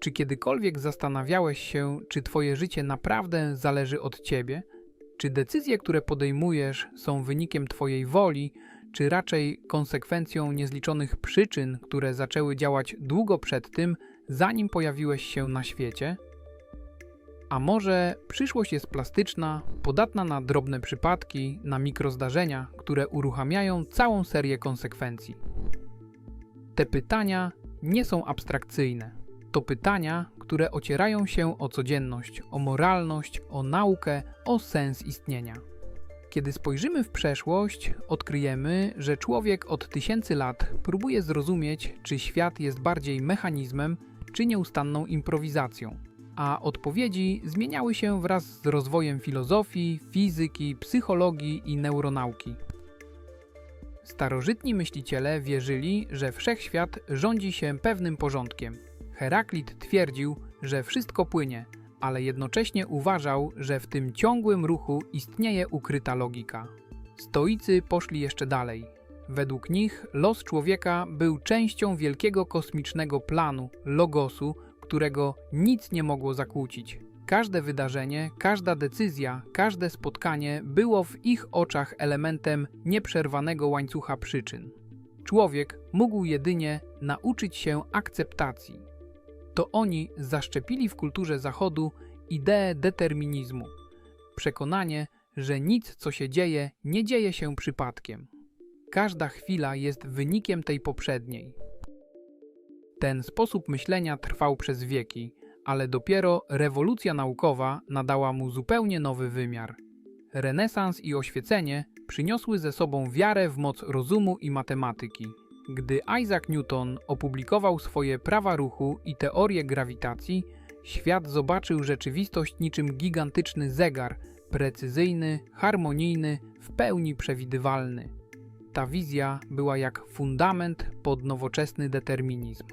Czy kiedykolwiek zastanawiałeś się, czy Twoje życie naprawdę zależy od Ciebie? Czy decyzje, które podejmujesz, są wynikiem Twojej woli, czy raczej konsekwencją niezliczonych przyczyn, które zaczęły działać długo przed tym, zanim pojawiłeś się na świecie? A może przyszłość jest plastyczna, podatna na drobne przypadki, na mikrozdarzenia, które uruchamiają całą serię konsekwencji? Te pytania nie są abstrakcyjne. To pytania, które ocierają się o codzienność, o moralność, o naukę, o sens istnienia. Kiedy spojrzymy w przeszłość, odkryjemy, że człowiek od tysięcy lat próbuje zrozumieć, czy świat jest bardziej mechanizmem, czy nieustanną improwizacją. A odpowiedzi zmieniały się wraz z rozwojem filozofii, fizyki, psychologii i neuronauki. Starożytni myśliciele wierzyli, że wszechświat rządzi się pewnym porządkiem. Heraklit twierdził, że wszystko płynie, ale jednocześnie uważał, że w tym ciągłym ruchu istnieje ukryta logika. Stoicy poszli jeszcze dalej. Według nich los człowieka był częścią wielkiego kosmicznego planu, logosu, którego nic nie mogło zakłócić. Każde wydarzenie, każda decyzja, każde spotkanie było w ich oczach elementem nieprzerwanego łańcucha przyczyn. Człowiek mógł jedynie nauczyć się akceptacji. To oni zaszczepili w kulturze Zachodu ideę determinizmu, przekonanie, że nic, co się dzieje, nie dzieje się przypadkiem. Każda chwila jest wynikiem tej poprzedniej. Ten sposób myślenia trwał przez wieki, ale dopiero rewolucja naukowa nadała mu zupełnie nowy wymiar. Renesans i oświecenie przyniosły ze sobą wiarę w moc rozumu i matematyki. Gdy Isaac Newton opublikował swoje prawa ruchu i teorię grawitacji, świat zobaczył rzeczywistość niczym gigantyczny zegar, precyzyjny, harmonijny, w pełni przewidywalny. Ta wizja była jak fundament pod nowoczesny determinizm.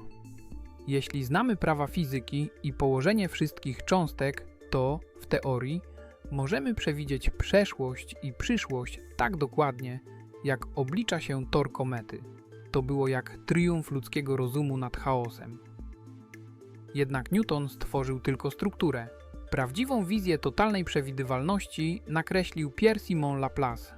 Jeśli znamy prawa fizyki i położenie wszystkich cząstek, to, w teorii, możemy przewidzieć przeszłość i przyszłość tak dokładnie, jak oblicza się tor komety. To było jak triumf ludzkiego rozumu nad chaosem. Jednak Newton stworzył tylko strukturę. Prawdziwą wizję totalnej przewidywalności nakreślił Pierre Simon Laplace.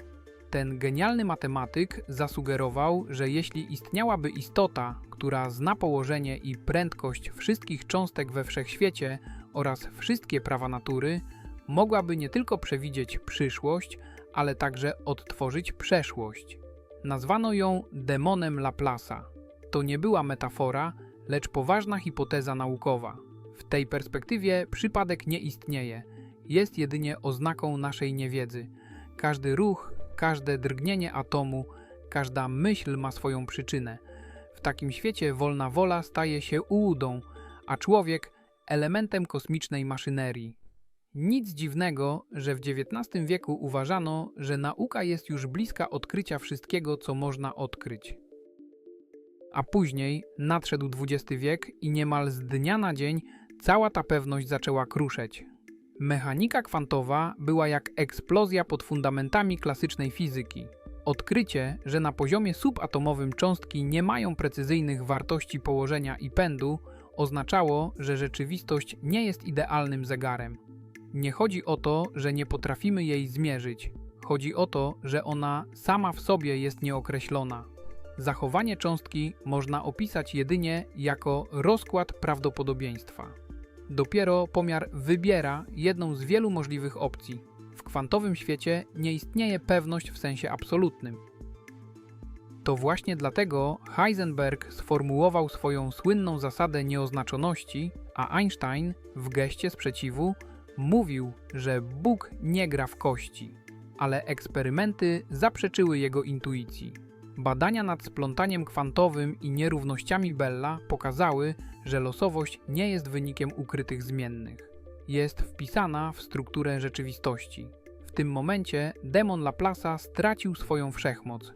Ten genialny matematyk zasugerował, że jeśli istniałaby istota, która zna położenie i prędkość wszystkich cząstek we wszechświecie oraz wszystkie prawa natury, mogłaby nie tylko przewidzieć przyszłość, ale także odtworzyć przeszłość. Nazwano ją demonem Laplace'a. To nie była metafora, lecz poważna hipoteza naukowa. W tej perspektywie przypadek nie istnieje, jest jedynie oznaką naszej niewiedzy. Każdy ruch, każde drgnienie atomu, każda myśl ma swoją przyczynę. W takim świecie wolna wola staje się ułudą, a człowiek elementem kosmicznej maszynerii. Nic dziwnego, że w XIX wieku uważano, że nauka jest już bliska odkrycia wszystkiego, co można odkryć. A później nadszedł XX wiek i niemal z dnia na dzień cała ta pewność zaczęła kruszeć. Mechanika kwantowa była jak eksplozja pod fundamentami klasycznej fizyki. Odkrycie, że na poziomie subatomowym cząstki nie mają precyzyjnych wartości położenia i pędu, oznaczało, że rzeczywistość nie jest idealnym zegarem. Nie chodzi o to, że nie potrafimy jej zmierzyć. Chodzi o to, że ona sama w sobie jest nieokreślona. Zachowanie cząstki można opisać jedynie jako rozkład prawdopodobieństwa. Dopiero pomiar wybiera jedną z wielu możliwych opcji. W kwantowym świecie nie istnieje pewność w sensie absolutnym. To właśnie dlatego Heisenberg sformułował swoją słynną zasadę nieoznaczoności, a Einstein w geście sprzeciwu mówił, że Bóg nie gra w kości, ale eksperymenty zaprzeczyły jego intuicji. Badania nad splątaniem kwantowym i nierównościami Bella pokazały, że losowość nie jest wynikiem ukrytych zmiennych. Jest wpisana w strukturę rzeczywistości. W tym momencie demon Laplace'a stracił swoją wszechmoc.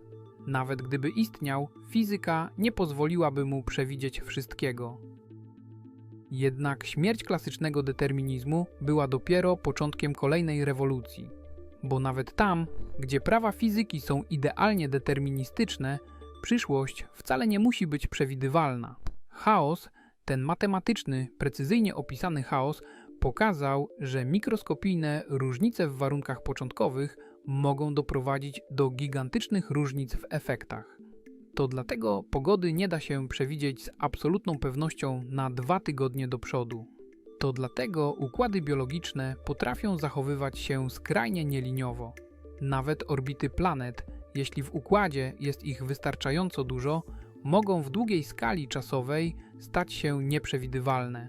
Nawet gdyby istniał, fizyka nie pozwoliłaby mu przewidzieć wszystkiego. Jednak śmierć klasycznego determinizmu była dopiero początkiem kolejnej rewolucji, bo nawet tam, gdzie prawa fizyki są idealnie deterministyczne, przyszłość wcale nie musi być przewidywalna. Chaos Ten matematyczny, precyzyjnie opisany chaos pokazał, że mikroskopijne różnice w warunkach początkowych mogą doprowadzić do gigantycznych różnic w efektach. To dlatego pogody nie da się przewidzieć z absolutną pewnością na dwa tygodnie do przodu. To dlatego układy biologiczne potrafią zachowywać się skrajnie nieliniowo. Nawet orbity planet, jeśli w układzie jest ich wystarczająco dużo, mogą w długiej skali czasowej stać się nieprzewidywalne.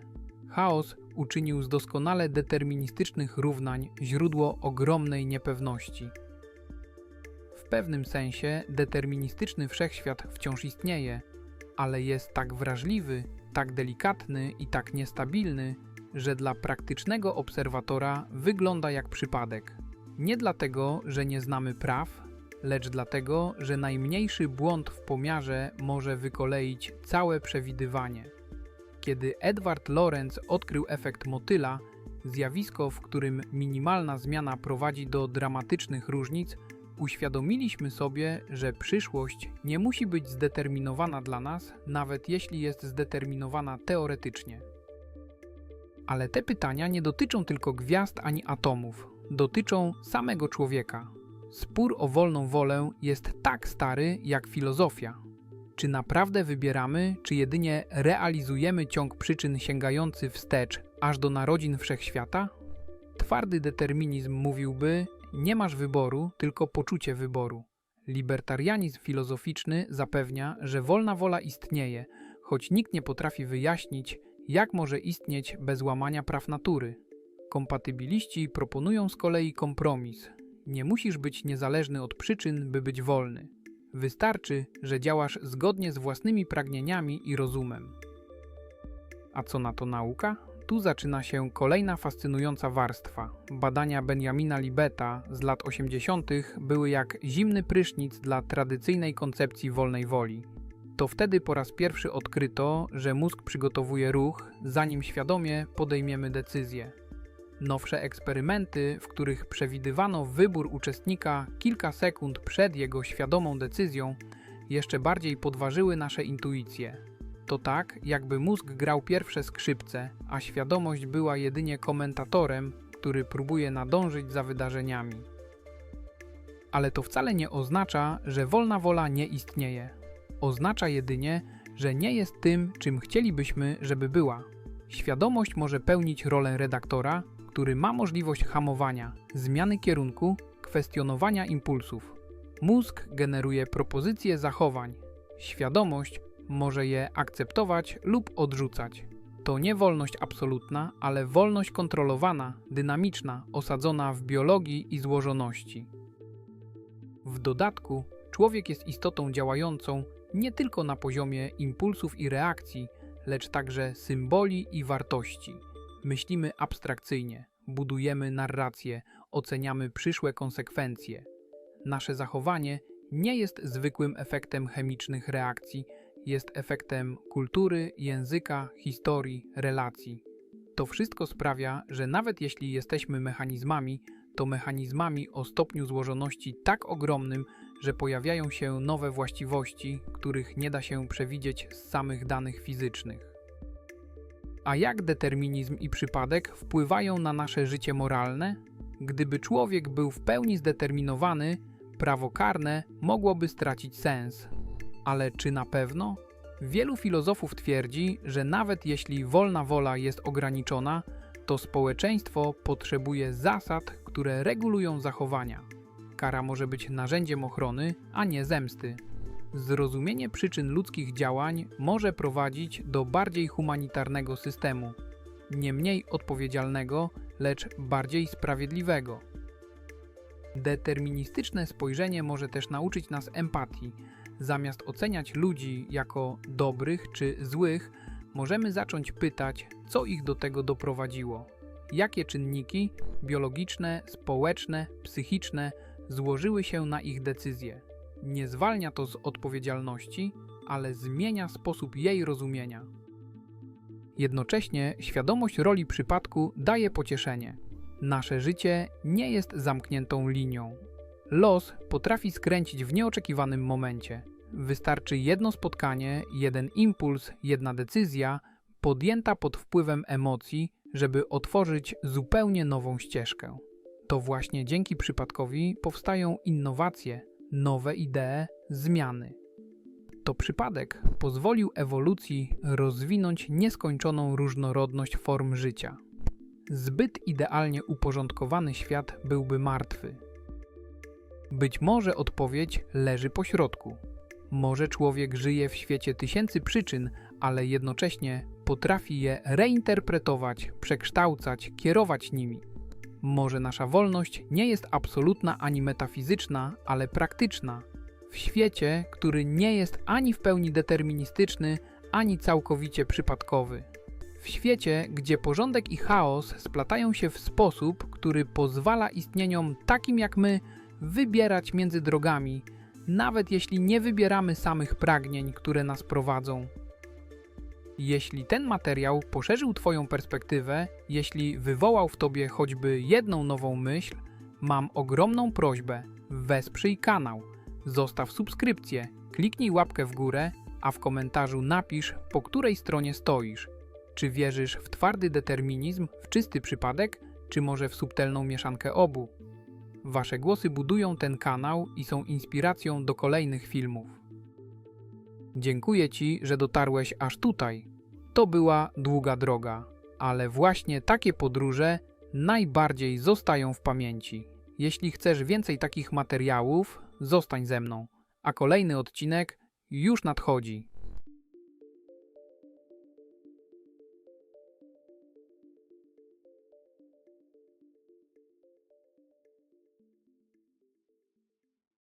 Chaos uczynił z doskonale deterministycznych równań źródło ogromnej niepewności. W pewnym sensie deterministyczny wszechświat wciąż istnieje, ale jest tak wrażliwy, tak delikatny i tak niestabilny, że dla praktycznego obserwatora wygląda jak przypadek. Nie dlatego, że nie znamy praw, lecz dlatego, że najmniejszy błąd w pomiarze może wykoleić całe przewidywanie. Kiedy Edward Lorenz odkrył efekt motyla, zjawisko, w którym minimalna zmiana prowadzi do dramatycznych różnic, uświadomiliśmy sobie, że przyszłość nie musi być zdeterminowana dla nas, nawet jeśli jest zdeterminowana teoretycznie. Ale te pytania nie dotyczą tylko gwiazd ani atomów, dotyczą samego człowieka. Spór o wolną wolę jest tak stary jak filozofia. Czy naprawdę wybieramy, czy jedynie realizujemy ciąg przyczyn sięgający wstecz aż do narodzin wszechświata? Twardy determinizm mówiłby: nie masz wyboru, tylko poczucie wyboru. Libertarianizm filozoficzny zapewnia, że wolna wola istnieje, choć nikt nie potrafi wyjaśnić, jak może istnieć bez łamania praw natury. Kompatybiliści proponują z kolei kompromis. Nie musisz być niezależny od przyczyn, by być wolny. Wystarczy, że działasz zgodnie z własnymi pragnieniami i rozumem. A co na to nauka? Tu zaczyna się kolejna fascynująca warstwa. Badania Benjamina Libeta z lat 80. były jak zimny prysznic dla tradycyjnej koncepcji wolnej woli. To wtedy po raz pierwszy odkryto, że mózg przygotowuje ruch, zanim świadomie podejmiemy decyzję. Nowsze eksperymenty, w których przewidywano wybór uczestnika kilka sekund przed jego świadomą decyzją, jeszcze bardziej podważyły nasze intuicje. To tak, jakby mózg grał pierwsze skrzypce, a świadomość była jedynie komentatorem, który próbuje nadążyć za wydarzeniami. Ale to wcale nie oznacza, że wolna wola nie istnieje. Oznacza jedynie, że nie jest tym, czym chcielibyśmy, żeby była. Świadomość może pełnić rolę redaktora, który ma możliwość hamowania, zmiany kierunku, kwestionowania impulsów. Mózg generuje propozycje zachowań. Świadomość może je akceptować lub odrzucać. To nie wolność absolutna, ale wolność kontrolowana, dynamiczna, osadzona w biologii i złożoności. W dodatku, człowiek jest istotą działającą nie tylko na poziomie impulsów i reakcji, lecz także symboli i wartości. Myślimy abstrakcyjnie, budujemy narrację, oceniamy przyszłe konsekwencje. Nasze zachowanie nie jest zwykłym efektem chemicznych reakcji, jest efektem kultury, języka, historii, relacji. To wszystko sprawia, że nawet jeśli jesteśmy mechanizmami, to mechanizmami o stopniu złożoności tak ogromnym, że pojawiają się nowe właściwości, których nie da się przewidzieć z samych danych fizycznych. A jak determinizm i przypadek wpływają na nasze życie moralne? Gdyby człowiek był w pełni zdeterminowany, prawo karne mogłoby stracić sens. Ale czy na pewno? Wielu filozofów twierdzi, że nawet jeśli wolna wola jest ograniczona, to społeczeństwo potrzebuje zasad, które regulują zachowania. Kara może być narzędziem ochrony, a nie zemsty. Zrozumienie przyczyn ludzkich działań może prowadzić do bardziej humanitarnego systemu, nie mniej odpowiedzialnego, lecz bardziej sprawiedliwego. Deterministyczne spojrzenie może też nauczyć nas empatii. Zamiast oceniać ludzi jako dobrych czy złych, możemy zacząć pytać, co ich do tego doprowadziło. Jakie czynniki biologiczne, społeczne, psychiczne złożyły się na ich decyzje. Nie zwalnia to z odpowiedzialności, ale zmienia sposób jej rozumienia. Jednocześnie świadomość roli przypadku daje pocieszenie. Nasze życie nie jest zamkniętą linią. Los potrafi skręcić w nieoczekiwanym momencie. Wystarczy jedno spotkanie, jeden impuls, jedna decyzja, podjęta pod wpływem emocji, żeby otworzyć zupełnie nową ścieżkę. To właśnie dzięki przypadkowi powstają innowacje, nowe idee, zmiany. To przypadek pozwolił ewolucji rozwinąć nieskończoną różnorodność form życia. Zbyt idealnie uporządkowany świat byłby martwy. Być może odpowiedź leży po środku. Może człowiek żyje w świecie tysięcy przyczyn, ale jednocześnie potrafi je reinterpretować, przekształcać, kierować nimi. Może nasza wolność nie jest absolutna ani metafizyczna, ale praktyczna. W świecie, który nie jest ani w pełni deterministyczny, ani całkowicie przypadkowy. W świecie, gdzie porządek i chaos splatają się w sposób, który pozwala istnieniom takim jak my wybierać między drogami, nawet jeśli nie wybieramy samych pragnień, które nas prowadzą. Jeśli ten materiał poszerzył Twoją perspektywę, jeśli wywołał w Tobie choćby jedną nową myśl, mam ogromną prośbę: wesprzyj kanał, zostaw subskrypcję, kliknij łapkę w górę, a w komentarzu napisz, po której stronie stoisz. Czy wierzysz w twardy determinizm, w czysty przypadek, czy może w subtelną mieszankę obu? Wasze głosy budują ten kanał i są inspiracją do kolejnych filmów. Dziękuję Ci, że dotarłeś aż tutaj. To była długa droga, ale właśnie takie podróże najbardziej zostają w pamięci. Jeśli chcesz więcej takich materiałów, zostań ze mną, a kolejny odcinek już nadchodzi.